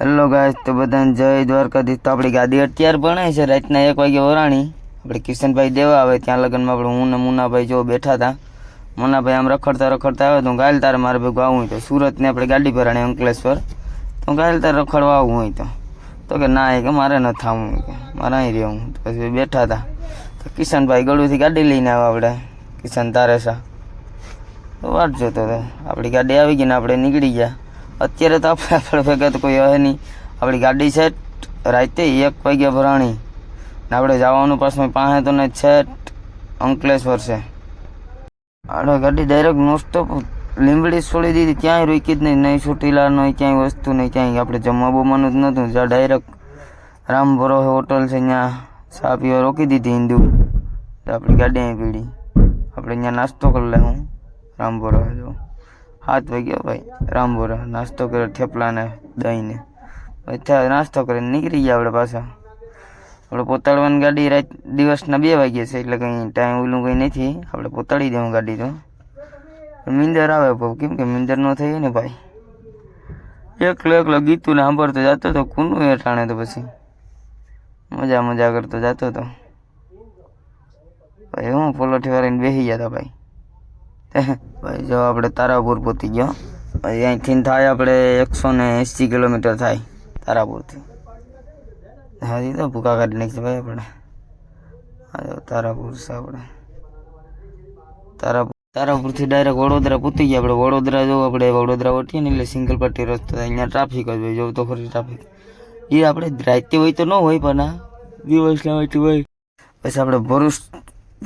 Hello ગાય તો બધાને જય દ્વારકાધીશ. તો આપણી ગાડી અત્યારે ભણાય છે, રાતના એક વાગે વરાણી. આપણે કિશનભાઈ દેવા આવે, ત્યાં લગ્નમાં આપણે હું ને મુનાભાઈ જો બેઠા હતા. મુનાભાઈ આમ રખડતા રખડતા આવે, તો હું ગાયલ તારે મારે ભેગું આવું હોય તો. સુરતને આપણે ગાડી ભરાણી, અંકલેશ્વર. તો ગાયલ તારે રખડવા આવવું હોય તો. તો કે ના, એ કે મારે ન થવું કે. મારે અહીં રહેવું. પછી બેઠા હતા. તો કિશનભાઈ ગળુથી ગાડી લઈને આવ્યા આપણે. કિશન તારેસા. તો વાટ જોતો હતો. આપણી ગાડી આવી ગઈ ને આપણે નીકળી ગયા. અત્યારે તો આપણે આપણે ભેગા તો કોઈ હે નહીં આપણી ગાડી છે રાતે એક વાગ્યા ભરાણી ને આપણે જવાનું પાછું પાસે તો ને છે અંકલેશ્વર છે આપણે ગાડી ડાયરેક્ટ નોસ્ટોપ લીંબડી છોડી દીધી ક્યાંય રોકી જ નહીં નહીં ચોટીલા નહીં ક્યાંય વસ્તુ નહીં ક્યાંય આપણે જમવા બમવાનું જ નહોતું જ્યાં ડાયરેક્ટ રામ ભરોસે હોટલ છે ત્યાં ચા પીવા રોકી દીધી હિન્દુ તો આપણી ગાડી અહીં પીડી આપણે અહીંયા નાસ્તો કરી લે હું રામભોરો જો સાત વાગ્યા ભાઈ રામભોરો નાસ્તો કર્યો થેપલા ને દહીં ને પછી ત્યાં નાસ્તો કરીને નીકળી ગયા આપણે પાછા આપણે પોતાડવાની ગાડી રાત દિવસના બે વાગ્યે છે એટલે કંઈ ટાઈમ ઓલું કંઈ નથી આપણે પોતાડી દેવું ગાડી તો પણ મિંદર આવે બહુ કેમ કે મિંદર ન થઈ ને ભાઈ એકલો એકલો ગીતું ને સાંભળતો જતો તો કુનું એ ટાણે તો પછી મજા મજા કરતો જતો તો ભાઈ હું પોલોઠી વાળીને બેસી ગયા હતા ભાઈ ભાઈ જો આપણે તારાપુર પહોંચી ગયો ભાઈ અહીંથી થાય આપણે એકસો ને એંસી કિલોમીટર થાય તારાપુરથી હાજી તો ભૂકા કાઢી નાખીએ ભાઈ આપણે હા જો તારાપુર છે આપણે તારાપુર તારાપુરથી ડાયરેક્ટ વડોદરા પૂતી ગયા આપણે વડોદરા જો આપણે વડોદરા વટીએ ને એટલે સિંગલ પટ્ટી રસ્તો થાય. અહીંયા ટ્રાફિક જ હોય જોવું તો ખરી ટ્રાફિક એ આપણે રાતે હોય તો ન હોય પણ આ દિવસના હોય તો હોય પછી આપણે ભરૂચ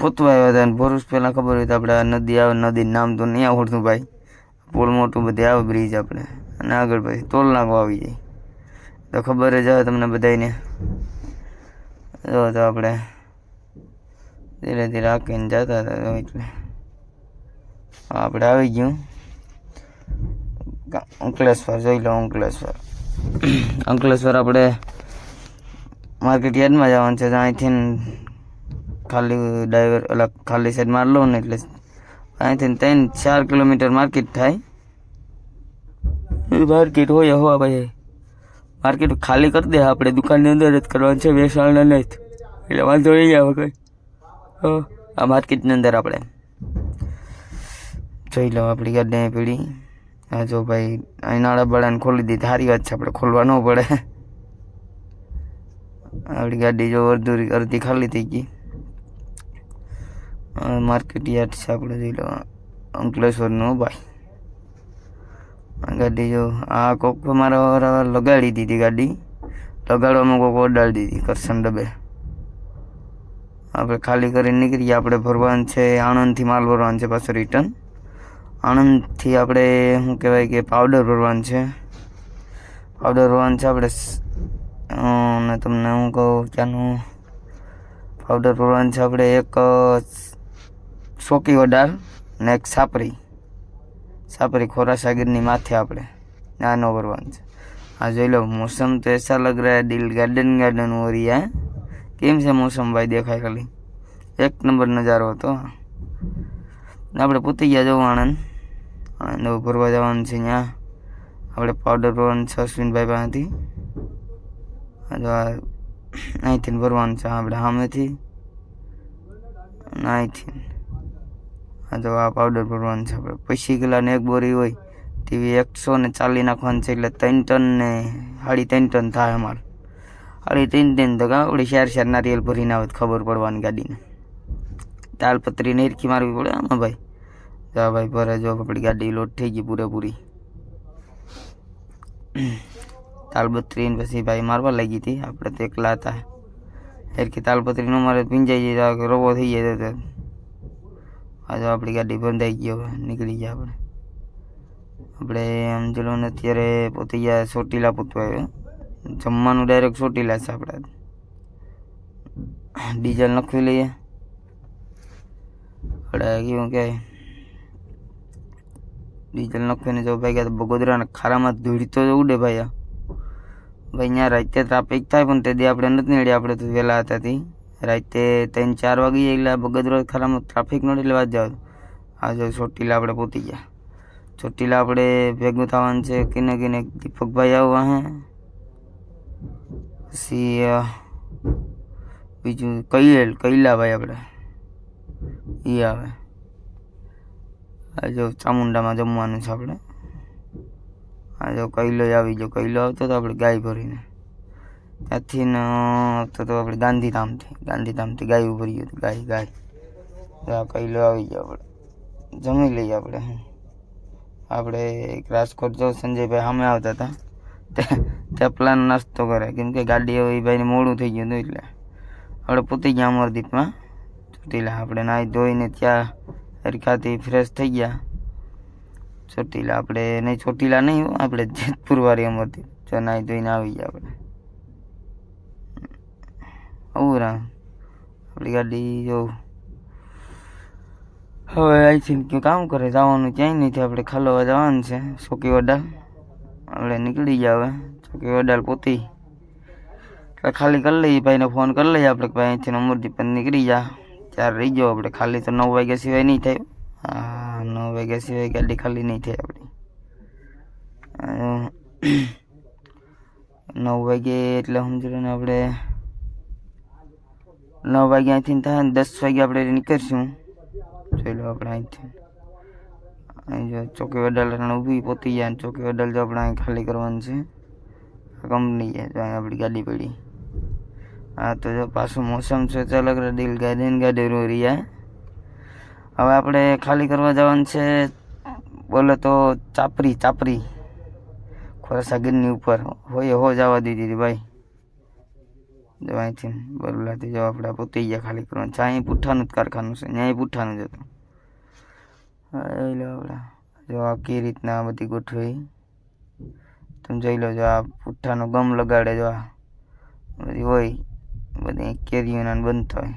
પોતવા આવ્યા હતા અને ભરૂચ પહેલાં ખબર હોય તો આપણે નદી આવે, નદી નામ તો નહીં આવડતું ભાઈ. પુલ મોટું બધે આવે બ્રિજ આપણે. અને આગળ પછી ટોલ નાખો આવી જાય. તો ખબર જ આવે તમને બધાને જો તો આપણે ધીરે ધીરે આકીને જતા હતા એટલે. આપણે આવી ગયું. અંકલેશ્વર જોઈ લો, અંકલેશ્વર. અંકલેશ્વર આપણે માર્કેટ યાર્ડમાં જવાનું છે અહીંથી ખાલી ડ્રાઈવર એટલે ખાલી સાઈડ માર લો ને એટલે અહીંથી ત્રણ ચાર કિલોમીટર માર્કેટ થાય માર્કેટ હોય હવા ભાઈ માર્કેટ ખાલી કરી દે આપણે દુકાનની અંદર જ કરવાનું છે વેચાણના નહીં એટલે વાંધો નહીં આવે કંઈ હો, આ માર્કેટની અંદર આપણે જોઈ લો આપણી ગાડી અહીં પીડી હા જો ભાઈ અહીં નાળા બાળાને ખોલી દીધી સારી વાત છે આપણે ખોલવા ન પડે આપણી ગાડી જો અડધી અડધી ખાલી થઈ ગઈ માર્કેટ યાર્ડ છે આપણે જોઈ લો. અંકલેશ્વરનો ભાઈ. ગાડી જો, આ કોક મારા લગાડી દીધી ગાડી. લગાડવામાં કોક ઓડાડી દીધી કરશન ડબે. આપણે ખાલી કરીને નીકળીએ, આપણે ભરવાનું છે, આણંદથી માલ ભરવાનું છે પાછું રિટર્ન આણંદથી આપણે, શું કહેવાય કે પાવડર ભરવાનું છે. પાવડર ભરવાનું છે આપણે તમને હું કહું ત્યાંનું પાવડર ભરવાનું છે આપણે એક શોકી ઓડાર ને એક સાપરી. સાપરી ખોરાસાગરની માથે આપણે. નાનો ભરવાનું છે. આ જોઈ લો, મોસમ તો એસા લગ રહ્યા દિલ ગાર્ડન ગાર્ડન હો હે. કેમ છે મોસમ ભાઈ દેખાય ખાલી? એક નંબર નજારો હતો. આપણે પૂતી ગયા જવું આણંદ. આણંદ ભરવા જવાનું છે ત્યાં આપણે પાવડર ભરવાનું છે અશ્વિનભાઈ પાસેથી. અહીંથી ભરવાનું છે. આપણે સામેથી અહીંથી આ તો આ પાવડર ભરવાનું છે આપણે. પછી કિલાની એક બોરી હોય, તેવી એકસો ને ચાલી નાખવાનું છે, એટલે ત્રણ ટન ને સાડી ત્રણ ટન થાય અમારે. સાડી ત્રણ ટન તો આપણે શેર શેર નારિયેલ ભરીને આવે ખબર પડવાની ગાડીને. તાલપત્રી નેરખી મારવી પડે આમાં ભાઈ. જા ભાઈ, ભરે જો, આપણી ગાડી લોટ થઈ ગઈ પૂરેપૂરી. તાલપત્રી પછી ભાઈ મારવા લાગી હતી, આપણે તો એકલા હતા. એરખી તાલપત્રી ન મારે પીંજાઈ જાય રવો થઈ જાય આ જો આપણી ગાડી બંધાઈ ગઈ હવે નીકળી ગયા આપણે આપણે આમ ચલો ને અત્યારે પોતી ગયા ચોટીલા પૂતવા આવ્યો જમવાનું ડાયરેક્ટ ચોટીલા છે આપણે ડીઝલ નખવી લઈએ આપણે કેવું કે ડીઝલ નખવીને જો ભાઈ ગયા તો બગોદરાના ખારામાં ધૂળ તો ઉડે ભાઈ આ ભાઈ અહીંયા રાતે ટ્રાફિક થાય પણ તે દી આપણે નથી નડ્યા આપણે તો વહેલા હતા તી રાતે ત્રણ ચાર વાગી જાય એટલે બગોદરા ખારામાં ટ્રાફિક નડે એટલે વાત જાવ આ જો ચોટીલા આપણે પહોંચી ગયા ચોટીલા આપણે ભેગું થવાનું છે કિને કિને દીપકભાઈ આવવા હે પછી અ, બીજું કૈલ કૈલાભાઈ આપણે એ આવે આ જો ચામુંડામાં જમવાનું છે આપણે આ જો કૈલો આવી ગયો કૈલો આવતો તો આપણે ગાય ભરીને ત્યાંથી આવતો તો આપણે ગાંધીધામથી ગાંધીધામથી ગાય ઉભરી ગયું ગાય ગાય. તો આ કૈલો આવી ગયો આપણે. જમી લઈએ આપણે. આપણે એક રાજકોટ જો સંજયભાઈ સામે આવતા હતા. ત્યાં તે પ્લાન નાસ્તો કરે. કેમ કે ગાડી હવે ભાઈને મોડું થઈ ગયું હતું એટલે. આપણે પૂતી ગયા અમરદીપમાં. ચોટીલા આપણે નાહી ધોઈને ત્યાં હરખાથી ફ્રેશ થઈ ગયા. ચોટીલા આપણે, નહીં, ચોટીલા નહીં આપણે જેતપુરવાળી અમરદીપ. જો નાહી ધોઈને આવી ગયા આપણે. આવું રા આપણી ગાડી જો હવે અહીંથી કે કામ કરે જવાનું ક્યાંય નથી આપણે ખાલવા જવાનું છે સોકી વડાલ આપણે નીકળી ગયા હવે સોકી વડાલ પોતી એટલે ખાલી કરી લઈએ ભાઈને ફોન કરી લઈએ આપણે કે ભાઈ અહીંથી અમરદીપ પર નીકળી જા ત્યારે રહી જાઓ આપણે ખાલી તો નવ વાગ્યા સિવાય નહીં થાય હા નવ વાગ્યા સિવાય ગાડી ખાલી નહીં થાય આપણી અ, નવ વાગે એટલે સમજો ને આપણે નવ વાગ્યા અહીંથી થાય ને દસ વાગે આપણે નીકળશું. જોઈ લો આપણે અહીંથી. અહીં જો ચોકી વડાલ ઊભી પોતી જાય ચોકી વડાલ જો આપણે અહીં ખાલી કરવાનું છે. કંપની છે, જો અહીં આપણી ગાડી પડી. હા તો જો પાછું મોસમ છે તો અલગ દિલ ગાડી ને ગાડી રો રહ્યા. હવે આપણે ખાલી કરવા જવાનું છે, બોલે તો ચાપરી ચાપરી. ખોરસા ગીરની ઉપર. હોય હો જવા દીધી હતી ભાઈ. જો અહીંથી બરોલાથી જો આપણે પોતી ગયા ખાલી કરવાનું. છે અહીં પુઠ્ઠાનું જ કારખાનું છે, ત્યાં પુઠ્ઠાનું જ હતું. એ લો આપણે. જો આ કઈ રીતના બધી ગોઠવી. તમે જોઈ લો, જો આ પુઠ્ઠાનો ગમ લગાડે, જો આ બધી હોય, બધી કેરીઓના બનતા હોય.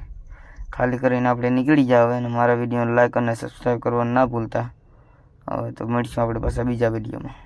ખાલી કરીને આપણે નીકળી જાવ અને મારા વિડીયોને લાઈક અને સબસ્ક્રાઈબ કરવાનું ના ભૂલતા. હવે તો મળીશું આપણે પાછા બીજા વિડીયોમાં.